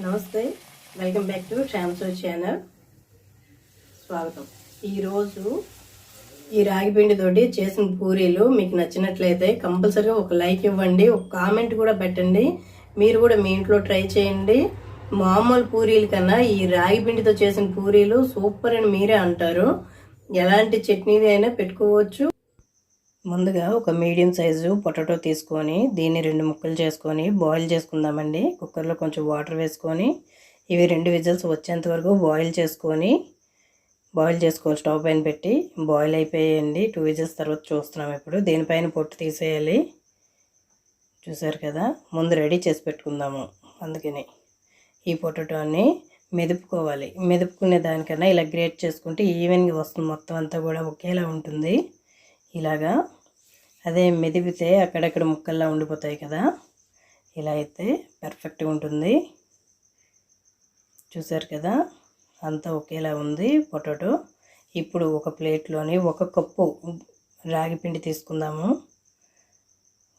నమస్తే welcome back to శ్యామ్సో channel. స్వాగతం. ఈరోజు ఈ రాగి తోటి చేసిన పూరీలు మీకు నచ్చినట్లయితే కంపల్సరీగా ఒక లైక్ ఇవ్వండి ఒక కామెంట్ కూడా పెట్టండి. మీరు కూడా మీ ఇంట్లో ట్రై చేయండి. మామూలు పూరీల కన్నా ఈ రాగి పిండితో చేసిన పూరీలు సూపర్ అని మీరే అంటారు. ఎలాంటి చట్నీది అయినా పెట్టుకోవచ్చు. ముందుగా ఒక మీడియం సైజు పొటాటో తీసుకొని దీన్ని రెండు ముక్కలు చేసుకొని బాయిల్ చేసుకుందామండి. కుక్కర్లో కొంచెం వాటర్ వేసుకొని ఇవి రెండు విజిల్స్ వచ్చేంత వరకు బాయిల్ చేసుకొని బాయిల్ చేసుకోవాలి. స్టవ్ పైన పెట్టి బాయిల్ అయిపోయాయండి. టూ విజిల్స్ తర్వాత చూస్తున్నాం ఇప్పుడు. దీనిపైన పొట్టు తీసేయాలి. చూసారు కదా? ముందు రెడీ చేసి పెట్టుకుందాము. అందుకని ఈ పొటాటోని మెదుపుకోవాలి. మెదుపుకునే దానికన్నా ఇలా గ్రేట్ చేసుకుంటే ఈవెన్గా వస్తుంది. మొత్తం అంతా కూడా ఒకేలా ఉంటుంది. ఇలాగా అదే మెదిపితే అక్కడక్కడ ముక్కల్లా ఉండిపోతాయి కదా. ఇలా అయితే పర్ఫెక్ట్గా ఉంటుంది. చూసారు కదా? అంతా ఒకేలా ఉంది పొటాటో. ఇప్పుడు ఒక ప్లేట్లోని ఒక కప్పు రాగి పిండి తీసుకుందాము.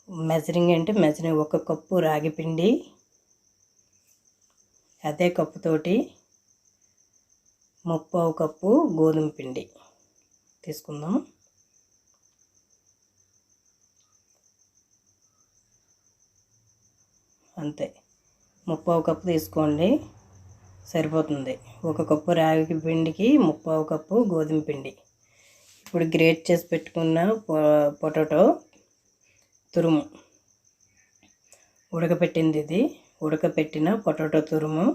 మెజరింగ్ అంటే మెజరింగ్ ఒక కప్పు రాగి పిండి. అదే కప్పుతోటి ముప్పావు కప్పు గోధుమ పిండి తీసుకుందాం. అంతే. ముప్పావు కప్పు తీసుకోండి. సరిపోతుంది. ఒక కప్పు రాగి పిండికి ముప్పావు కప్పు గోధుమ పిండి. ఇప్పుడు గ్రేట్ చేసి పెట్టుకున్న పొటాటో తురుము. ఉడకపెట్టింది ఇది. ఉడకపెట్టిన పొటాటో తురుము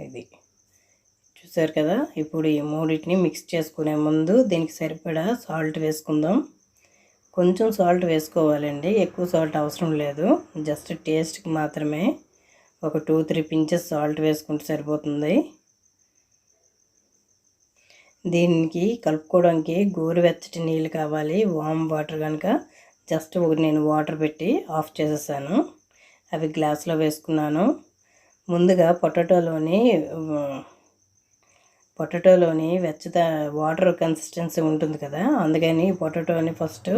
ఇది. చూసారు కదా? ఇప్పుడు ఈ మూడింటిని మిక్స్ చేసుకునే ముందు దీనికి సరిపడా సాల్ట్ వేసుకుందాం. కొంచెం సాల్ట్ వేసుకోవాలండి. ఎక్కువ సాల్ట్ అవసరం లేదు. జస్ట్ టేస్ట్కి మాత్రమే ఒక టూ త్రీ పించెస్ సాల్ట్ వేసుకుంటే సరిపోతుంది. దీనికి కలుపుకోవడానికి గోరువెచ్చటి నీళ్ళు కావాలి. వామ్ వాటర్ కనుక జస్ట్ ఒక నేను వాటర్ పెట్టి ఆఫ్ చేసేసాను. అవి గ్లాస్లో వేసుకున్నాను. ముందుగా పొటాటోలోని పొటాటోలోని వెచ్చత వాటర్ కన్సిస్టెన్సీ ఉంటుంది కదా అందుకని పొటాటోని ఫస్ట్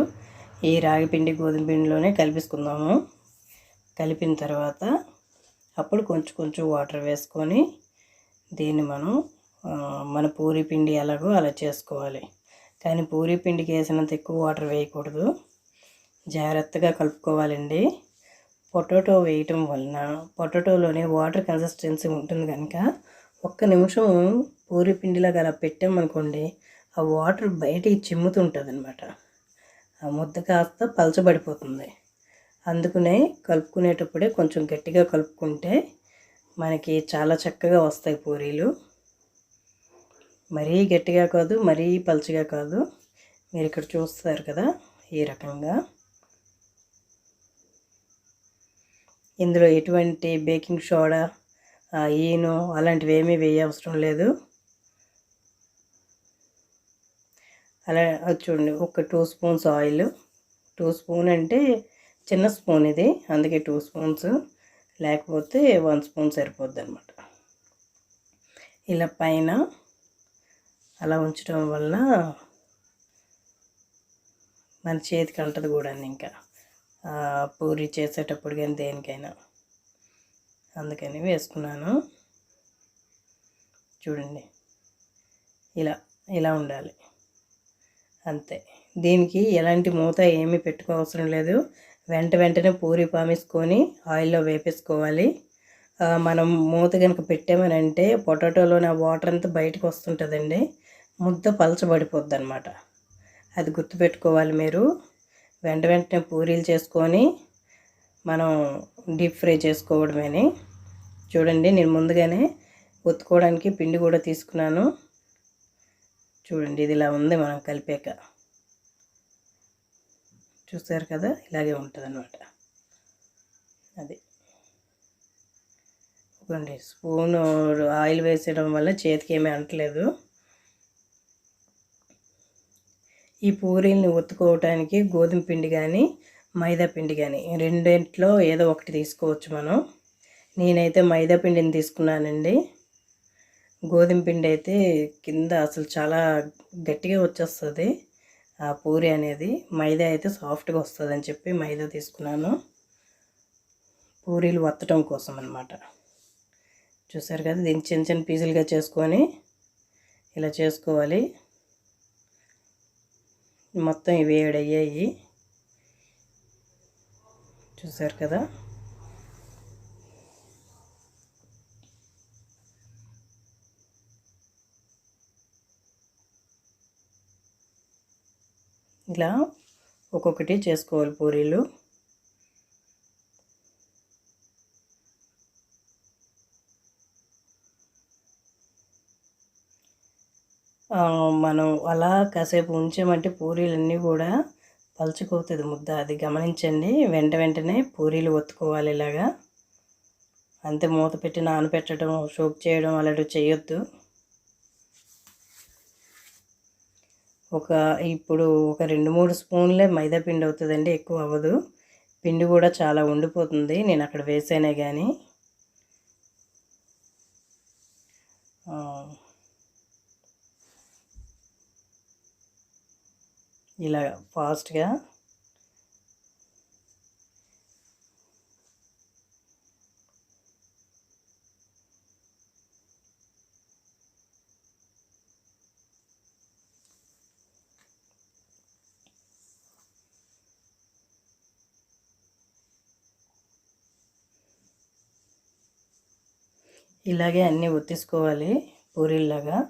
ఈ రాగి పిండి గోధుమ పిండిలోనే కలిపేసుకుందాము. కలిపిన తర్వాత అప్పుడు కొంచెం కొంచెం వాటర్ వేసుకొని దీన్ని మనం మన పూరి పిండి ఎలాగో అలా చేసుకోవాలి. కానీ పూరి పిండికి వేసినంత ఎక్కువ వాటర్ వేయకూడదు. జాగ్రత్తగా కలుపుకోవాలండి. పొటాటో వేయటం వలన పొటాటోలోనే వాటర్ కన్సిస్టెన్సీ ఉంటుంది కనుక ఒక్క నిమిషం పూరి పిండిలాగా అలా పెట్టామనుకోండి ఆ వాటర్ బయటికి చిమ్ముతుంటుంది అనమాట ఆ ముద్ద కాస్త పలచబడిపోతుంది. అందుకనే కలుపుకునేటప్పుడే కొంచెం గట్టిగా కలుపుకుంటే మనకి చాలా చక్కగా వస్తాయి పూరీలు. మరీ గట్టిగా కాదు మరీ పలచగా కాదు. మీరు ఇక్కడ చూస్తారు కదా ఈ రకంగా. ఇందులో ఎటువంటి బేకింగ్ సోడా ఈను అలాంటివి ఏమీ వేయవసరం లేదు. అలా అది చూడండి ఒక two spoons oil two spoon అంటే చిన్న స్పూన్ ఇది అందుకే టూ స్పూన్స్ లేకపోతే వన్ స్పూన్ సరిపోద్ది అనమాట ఇలా పైన అలా ఉంచడం వలన మన చేతికి అంటది కూడా ఇంకా. పూరి చేసేటప్పుడు కానీ దేనికైనా. అందుకని వేసుకున్నాను. చూడండి ఇలా ఇలా ఉండాలి. అంతే. దీనికి ఎలాంటి మూత ఏమీ పెట్టుకోవసరం లేదు. వెంట వెంటనే పూరి పామేసుకొని ఆయిల్లో వేపేసుకోవాలి. మనం మూత కనుక పెట్టామనంటే పొటాటోలోని ఆ వాటర్ అంతా బయటకు వస్తుంటుందండి. ముద్ద పలచబడిపోద్ది అనమాట అది గుర్తుపెట్టుకోవాలి మీరు. వెంట వెంటనే పూరీలు చేసుకొని మనం డీప్ ఫ్రై చేసుకోవడమేని. చూడండి నేను ముందుగానే ఒత్తుకోవడానికి పిండి కూడా తీసుకున్నాను. చూడండి ఇది ఇలా ఉంది మనం కలిపాక. చూస్తారు కదా ఇలాగే ఉంటుంది అనమాట అది. ఇదిగోండి స్పూన్ ఆయిల్ వేసేయడం వల్ల చేతికి ఏమీ అంటలేదు. ఈ పూరీల్ని ఒత్తుకోవటానికి గోధుమ పిండి కానీ మైదా పిండి కానీ రెండింటిలో ఏదో ఒకటి తీసుకోవచ్చు మనం. నేనైతే మైదా పిండిని తీసుకున్నానండి. గోధుమ పిండి అయితే కింద అసలు చాలా గట్టిగా వచ్చేస్తుంది. ఆ పూరి అనేది మైదా అయితే సాఫ్ట్గా వస్తుంది అని చెప్పి మైదా తీసుకున్నాను. పూరీలు వత్తటం కోసం అనమాట చూసారు కదా దీన్ని చిన్న చిన్న పీసులుగా చేసుకొని ఇలా చేసుకోవాలి. మొత్తం ఇవి ఏడయ్యాయి. చూసారు కదా? ఇలా ఒక్కొక్కటి చేసుకోవాలి పూరీలు. మనం అలా కాసేపు ఉంచామంటే పూరీలన్నీ కూడా పలుచుకోతుంది ముద్ద. అది గమనించండి. వెంట వెంటనే పూరీలు ఒత్తుకోవాలి ఇలాగా. అంతే మూత పెట్టి నానబెట్టడం షోక్ చేయడం అలాంటివి చేయొద్దు. ఒక ఇప్పుడు ఒక రెండు మూడు స్పూన్లే మైదా పిండి అవుతుందండి ఎక్కువ అవ్వదు. పిండి కూడా చాలా ఉండిపోతుంది నేను అక్కడ వేసానే కానీ ఇలా ఫాస్ట్గా ఇలాగే అన్నీ ఒత్తిసుకోవాలి పూరీల్లాగా.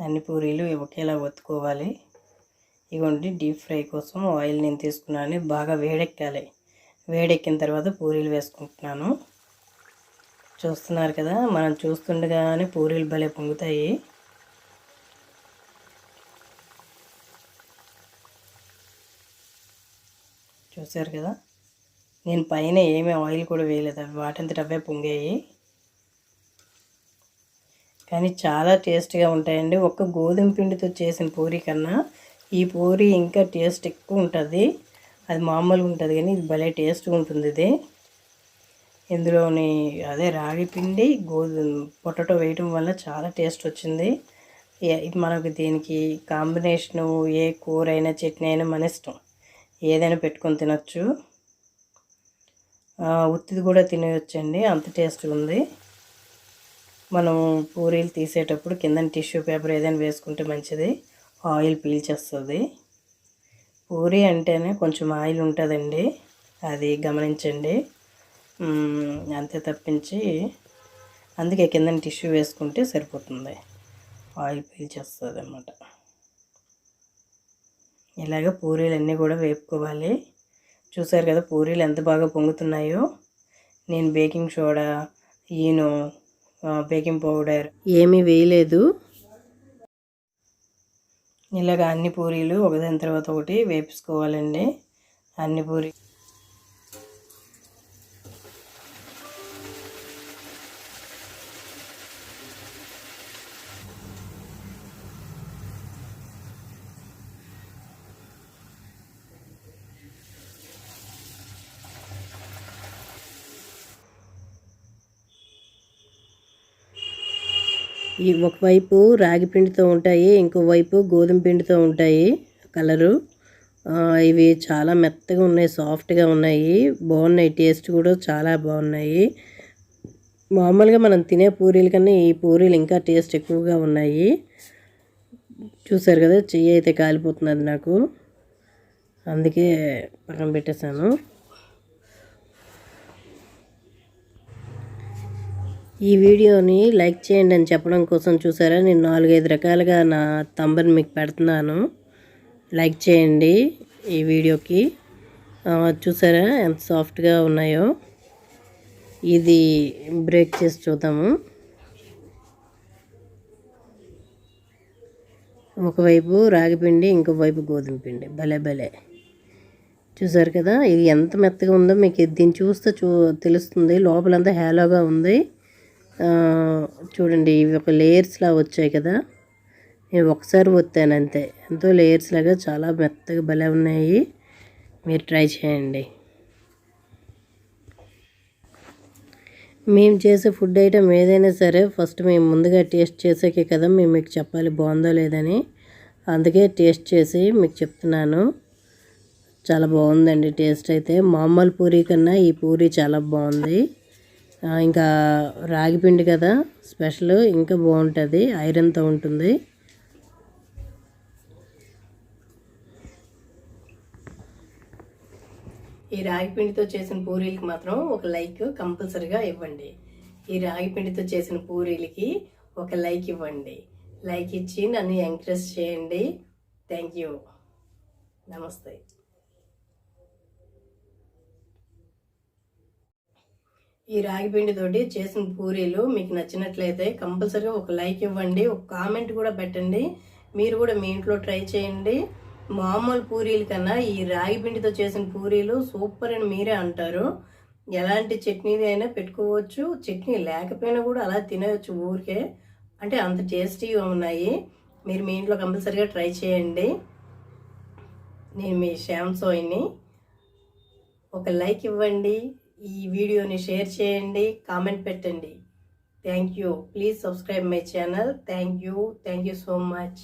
అన్ని పూరీలు ఒకేలా ఒత్తుకోవాలి. ఇవ్వండి డీప్ ఫ్రై కోసం ఆయిల్ నేను తీసుకున్నాను. బాగా వేడెక్కాలి. వేడెక్కిన తర్వాత పూరీలు వేసుకుంటున్నాను. చూస్తున్నారు కదా మనం చూస్తుండగానే పూరీలు భలే పొంగుతాయి. చూసారు కదా? నేను పైన ఏమీ ఆయిల్ కూడా వేయలేదు. అవి వాటంతట అవే పొంగాయి. కానీ చాలా టేస్ట్గా ఉంటాయండి. ఒక్క గోధుమ పిండితో చేసిన పూరి కన్నా ఈ పూరి ఇంకా టేస్ట్ ఎక్కువ ఉంటుంది. అది మామూలుగా ఉంటుంది కానీ ఇది భలే టేస్ట్గా ఉంటుంది ఇది. ఇందులోని అదే రాగి పిండి గోధుమ పొటాటో వేయటం వల్ల చాలా టేస్ట్ వచ్చింది. మనకు దీనికి కాంబినేషను ఏ కూర అయినా చట్నీ అయినా మన ఇష్టం. ఏదైనా పెట్టుకొని తినచ్చు. ఉత్తిది కూడా తినేయొచ్చండి. అంత టేస్ట్ ఉంది. మనం పూరీలు తీసేటప్పుడు కింద టిష్యూ పేపర్ ఏదైనా వేసుకుంటే మంచిది. ఆయిల్ పీల్చేస్తుంది. పూరీ అంటేనే కొంచెం ఆయిల్ ఉంటుందండి. అది గమనించండి. అంతే తప్పించి అందుకే కింద టిష్యూ వేసుకుంటే సరిపోతుంది. ఆయిల్ పీల్చేస్తుంది అన్నమాట ఇలాగ పూరీలు అన్నీ కూడా వేపుకోవాలి. చూసారు కదా పూరీలు ఎంత బాగా పొంగుతున్నాయో. నేను బేకింగ్ సోడా ఈను బేకింగ్ పౌడర్ ఏమీ వేయలేదు. ఇలాగ అన్ని పూరీలు ఒకదాని తర్వాత ఒకటి వేపించుకోవాలండి. అన్ని పూరీ ఈ ఒకవైపు రాగి పిండితో ఉంటాయి ఇంకోవైపు గోధుమ పిండితో ఉంటాయి కలరు. ఇవి చాలా మెత్తగా ఉన్నాయి సాఫ్ట్గా ఉన్నాయి. బాగున్నాయి టేస్ట్ కూడా చాలా బాగున్నాయి. మామూలుగా మనం తినే పూరీల కన్నా ఈ పూరీలు ఇంకా టేస్ట్ ఎక్కువగా ఉన్నాయి. చూసారు కదా చెయ్యి అయితే కాలిపోతున్నది నాకు. అందుకే పక్కన పెట్టేశాను. ఈ వీడియోని లైక్ చేయండి అని చెప్పడం కోసం చూసారా? నేను నాలుగైదు రకాలుగా నా తంబర్ని మీకు పెడుతున్నాను. లైక్ చేయండి ఈ వీడియోకి. చూసారా ఎంత సాఫ్ట్గా ఉన్నాయో? ఇది బ్రేక్ చేసి చూద్దాము. ఒకవైపు రాగిపిండి ఇంకోవైపు గోధుమ పిండి. భలే భలే. చూసారు కదా ఇది ఎంత మెత్తగా ఉందో మీకు దీన్ని చూస్తే చూ తెలుస్తుంది. లోపలంతా హేలోగా ఉంది. చూడండి ఇవి ఒక లేయర్స్లా వచ్చాయి కదా. నేను ఒకసారి వత్తాను అంతే. ఎంతో లేయర్స్ లాగా చాలా మెత్తగా భలే ఉన్నాయి. మీరు ట్రై చేయండి. మేము చేసే ఫుడ్ ఐటమ్ ఏదైనా సరే ఫస్ట్ మేము ముందుగా టేస్ట్ చేసాకే కదా మేము మీకు చెప్పాలి బాగుందో లేదని. అందుకే టేస్ట్ చేసి మీకు చెప్తున్నాను. చాలా బాగుందండి టేస్ట్ అయితే. మామూలు పూరీ కన్నా ఈ పూరీ చాలా బాగుంది. ఇంకా రాగి పిండి కదా స్పెషల్ ఇంకా బాగుంటుంది. ఐరన్తో ఉంటుంది. ఈ రాగి పిండితో చేసిన పూరీలకి మాత్రం ఒక లైక్ కంపల్సరిగా ఇవ్వండి. ఈ రాగి పిండితో చేసిన పూరీలకి ఒక లైక్ ఇవ్వండి. లైక్ ఇచ్చి నన్ను ఎంకరేజ్ చేయండి. Thank you. నమస్తే. ఈ రాగి తోటి చేసిన పూరీలు మీకు నచ్చినట్లయితే కంపల్సరీగా ఒక లైక్ ఇవ్వండి ఒక కామెంట్ కూడా పెట్టండి. మీరు కూడా మీ ఇంట్లో ట్రై చేయండి. మామూలు పూరీల కన్నా ఈ రాగి పిండితో చేసిన పూరీలు సూపర్ అని మీరే అంటారు. ఎలాంటి చట్నీది అయినా పెట్టుకోవచ్చు. చట్నీ లేకపోయినా కూడా అలా తినవచ్చు ఊరికే. అంటే అంత టేస్టీగా ఉన్నాయి. మీరు మీ ఇంట్లో కంపల్సరీగా ట్రై చేయండి. నేను మీ శ్యామ్ సోయిని. ఒక లైక్ ఇవ్వండి. ఈ వీడియోని షేర్ చేయండి కామెంట్ పెట్టండి. Thank you please subscribe my channel thank you thank you so much